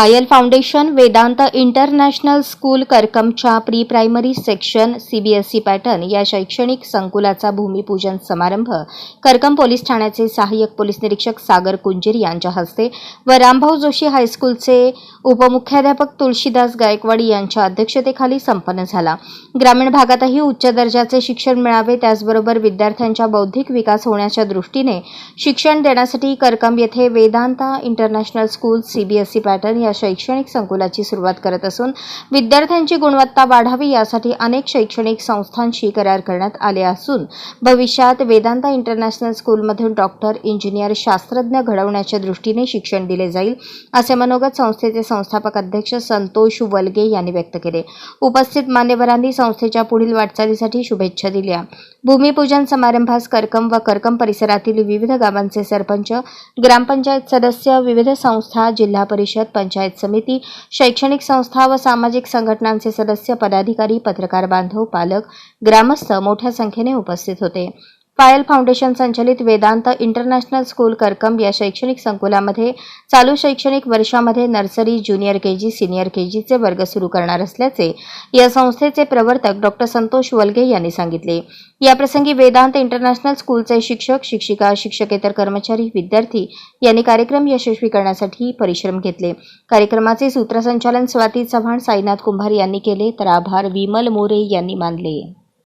Payal foundation Vedant international school करकमच्या pre primary section CBSE pattern या शैक्षणिक संकुलाचा भूमिपूजन समारंभ करकम पोलीस ठाण्याचे सहाय्यक पोलीस निरीक्षक सागर कुंजीर यांच्या हस्ते व रामभाऊ जोशी हायस्कूलचे उपमुख्याध्यापक तुळशीदास गायकवाड यांच्या अध्यक्षतेखाली संपन्न झाला. ग्रामीण भागातही उच्च दर्जाचे शिक्षण मिळावे त्याचबरोबर विद्यार्थ्यांच्या बौद्धिक विकास होण्याच्या दृष्टीने शिक्षण देण्यासाठी करकम येथे Vedanta international school CBSE pattern या शैक्षणिक संकुलाची सुरुवात करत असून विद्यार्थ्यांची गुणवत्ता वाढावी यासाठी अनेक शैक्षणिक संस्थांशी करार करण्यात आले असून भविष्यात वेदांता इंटरनॅशनल स्कूलमधून डॉक्टर इंजिनियर शास्त्रज्ञ घडवण्याच्या दृष्टीने शिक्षण दिले जाईल असे मनोगत संस्थेचे संस्थापक अध्यक्ष संतोष वलगे यांनी व्यक्त केले. उपस्थित मान्यवरांनी संस्थेच्या पुढील वाटचालीसाठी शुभेच्छा दिल्या. भूमिपूजन समारंभास करकम व करकम परिसरातील विविध गावांचे सरपंच ग्रामपंचायत सदस्य विविध संस्था जिल्हा परिषद पंचायत समिती शैक्षणिक संस्था व सामाजिक संघटनांचे सदस्य पदाधिकारी पत्रकार बांधव पालक ग्रामस्थ मोठ्या संख्येने उपस्थित होते. पायल फाउंडेशन संचलित वेदांत इंटरनॅशनल स्कूल करकम या शैक्षणिक संकुलामध्ये चालू शैक्षणिक वर्षामध्ये नर्सरी ज्युनियर केजी सिनियर केजीचे वर्ग सुरू करणार असल्याचे या संस्थेचे प्रवर्तक डॉक्टर संतोष वलगे यांनी सांगितले. याप्रसंगी वेदांत इंटरनॅशनल स्कूलचे शिक्षक शिक्षिका शिक्षकेतर कर्मचारी विद्यार्थी यांनी कार्यक्रम यशस्वी करण्यासाठी परिश्रम घेतले. कार्यक्रमाचे सूत्रसंचालन स्वाती चव्हाण साईनाथ कुंभार यांनी केले तर आभार विमल मोरे यांनी मानले.